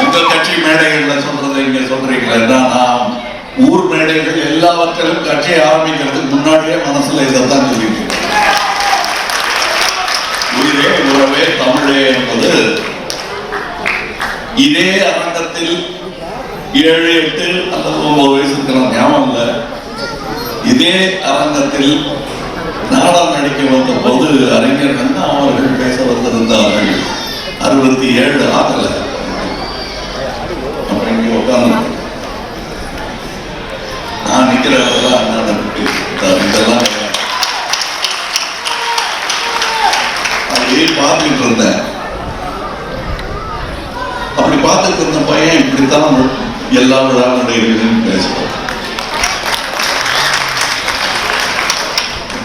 உங்க கட்சி மேடைகள்ல சொல்றதை நீங்க சொல்றீங்களா நான் ஊர் மேடைகள் எல்லாவற்றிலும் கட்சியை ஆரம்பிக்கிறதுக்கு முன்னாடியே மனசுல இதைத்தான் சொல்லியிருக்கேன் உயிரே உறவே தமிழே என்பது இதே அரங்கத்தில் ஏழு எட்டு அல்லது ஒன்பது வயசு இருக்கலாம் ஞாபகம் இல்லை. இதே அரங்கத்தில் நாடகம் நடிக்க வந்த போது அறிஞர் அண்ணா அவர்கள் பேச வந்திருந்தார்கள். அறுபத்தி ஏழு ஆகலை அப்புறம் இங்க உட்கார்ந்து நான் நிக்கிறதெல்லாம் அண்ணா நம்பிக்கை இதெல்லாம் அப்படியே பார்த்துட்டு இருந்தேன் அப்படி பார்த்துட்டு இருந்த பையன் இப்படித்தான் எல்லா விழாவுடைய பேசுவோம்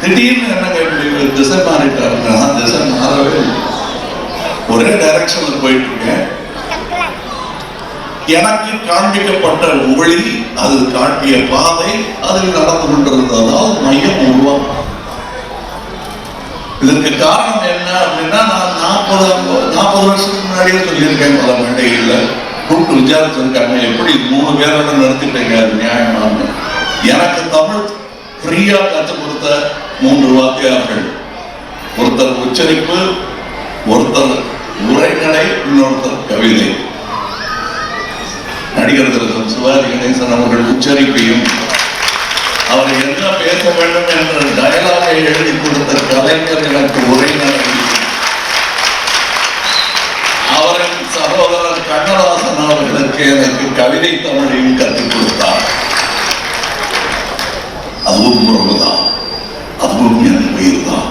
திடீர்னு என்ன கேட்டு திசை மாறிட்டாருன்னா திசை மாறவே ஒரே டைரக்ஷன்ல போயிட்டு எனக்கு காண்பிக்கப்பட்ட ஒளி அது காட்டிய பாதை அதில் நடந்து கொண்டிருந்ததால் மையம் உருவம் இதற்கு காரணம் என்ன அப்படின்னா நான் நாற்பது நாற்பது வருஷத்துக்கு முன்னாடியே சொல்லியிருக்கேன் பல மேடைகளில். கூட்டு விசாரிச்சிருக்காங்க எப்படி? மூணு பேரோட நடத்திட்டீங்க அது நியாயமான எனக்கு தமிழ் ஃப்ரீயா கற்றுக் கொடுத்த மூன்று வாத்தியார்கள். ஒருத்தர் உச்சரிப்பு ஒருத்தர் உரைநடை இன்னொருத்தர் கவிதை. நடிகர் சிவாஜி கணேசன் அவர்கள் உச்சரிப்பையும் அவர் என்ன பேச வேண்டும் என்ற டயலாகை எழுதி கொடுத்த கலைஞர் எனக்கு உரையினர் அவரின் சகோதரர் கண்ணதாசன் அவர்களுக்கு எனக்கு கவிதை தமிழையும் கற்றுக் கொடுத்தார். அதுவும் உறவுதான். அதுவும் என் உயிர் தான்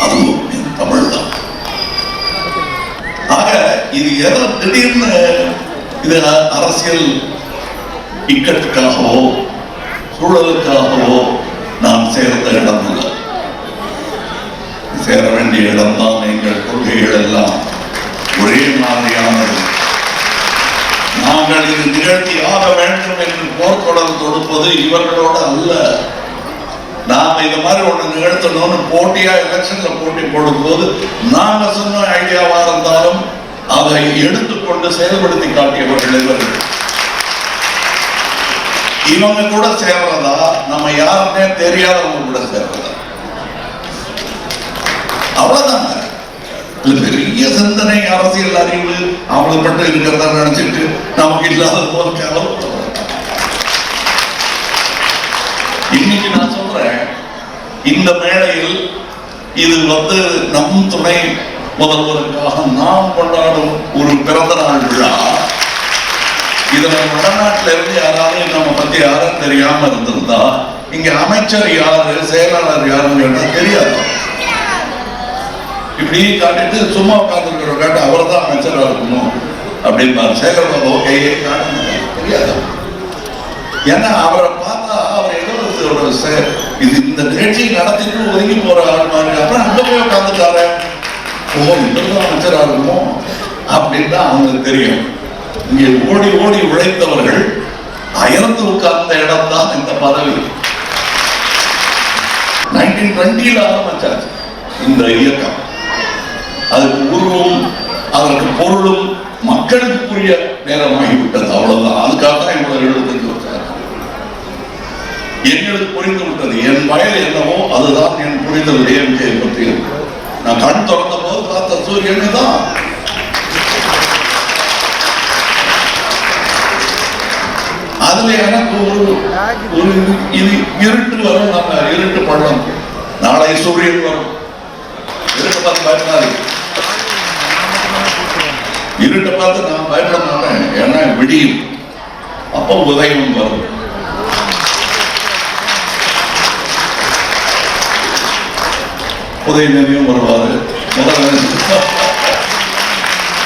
அதுவும் என் தமிழ் தான் ஆக இது எதோ திடீர்னு இது அரசியல் இக்கட்டுக்காகவோ சூழலுக்காகவோ நாம் சேர்ந்த இடம் அல்ல. சேர வேண்டிய இடம்தான் எங்கள் கொள்கைகள் எல்லாம். ஒரே மாதிரியானது. நாங்கள் இது நிகழ்த்தி ஆக வேண்டும் என்று போர்க்கொடல் தொடுப்பது இவர்களோட அல்ல. நாம இந்த மாதிரி ஒன்று நிகழ்த்தணும்னு போட்டியா எலெக்ஷன்ல போட்டி போடும்போது நாங்க சொன்ன ஐடியாவா இருந்தாலும் அதை எடுத்துக்கொண்டு செயல்படுத்தி காட்டியவர்கள் இவர்கள். இவங்க கூட சேர்றதா நம்ம யாருமே தெரியாதவங்க கூட சேர்றதா அவ்வளவுதாங்க. பெரிய சிந்தனை அரசியல் அறிவு அவங்களுக்கு மட்டும் இருக்கிறதா நினைச்சிட்டு நமக்கு இல்லாத போல கவலை இன்னைக்கு நான் சொல்றேன் இந்த மேடையில் இது வந்து நம் துணை முதல்வருக்காக நாம் கொண்டாடும் ஒரு பிறந்த நாள் விழா. இதுல வடநாட்டில இருந்து யாராலையும் நம்ம பத்தி யாரும் தெரியாம இருந்திருந்தா இங்க அமைச்சர் யாரு செயலாளர் யாருன்னு கேட்டா தெரியாது. இப்படி காட்டிட்டு சும்மா உட்கார்ந்துருக்கிற காட்டு அவர் தான் அமைச்சராக இருக்கணும் அப்படின்னு சேகர் பாபு ஓகே தெரியாது. ஏன்னா அவரை பார்த்தா அவர் ஏதோ ஒரு சே- இது இந்த நிகழ்ச்சியை நடத்திட்டு ஒதுங்கி போற ஆள் மாதிரி. அப்புறம் அங்க போய் உட்காந்துட்டாரு ஓ இவர்தான் அமைச்சராக இருக்குமோ அப்படின்னு தான் அவங்களுக்கு தெரியும். இங்கே ஓடி ஓடி உழைத்தவர்கள் அயர்ந்து உட்கார்ந்த இடம் தான் இந்த பதவி. நைன்டீன் டுவெண்ட்டியில் ஆரம்பிச்சாச்சு இந்த இயக்கம். அதுக்கு உருவம் அதற்கு பொருளும் மக்களுக்கு புரிய நேரமாகிவிட்டது. அவ்வளவுதான். அதுக்காக தான் இவ்வளவு எழுபத்தஞ்சு வருஷம் எங்களுக்கு புரிந்து விட்டது. என் வயல் என்னவோ அதுதான் என் புரிதல். டிஎம்கே பற்றி இருக்கு. நான் கண் திறந்த போது உங்களுக்கு என்னதான்? அதுல எனக்கு ஒரு ஒரு இது இருட்டு வரும் நம்ம இருட்டு பள்ளம் நாளை சூரியன் வரும். இருட்டு பார்த்து பயப்படாது. இருட்டை பார்த்து நான் பயப்பட மாட்டேன் ஏன்னா விடியும். அப்போ உதயம் வரும். உதயநிதியும் 여담은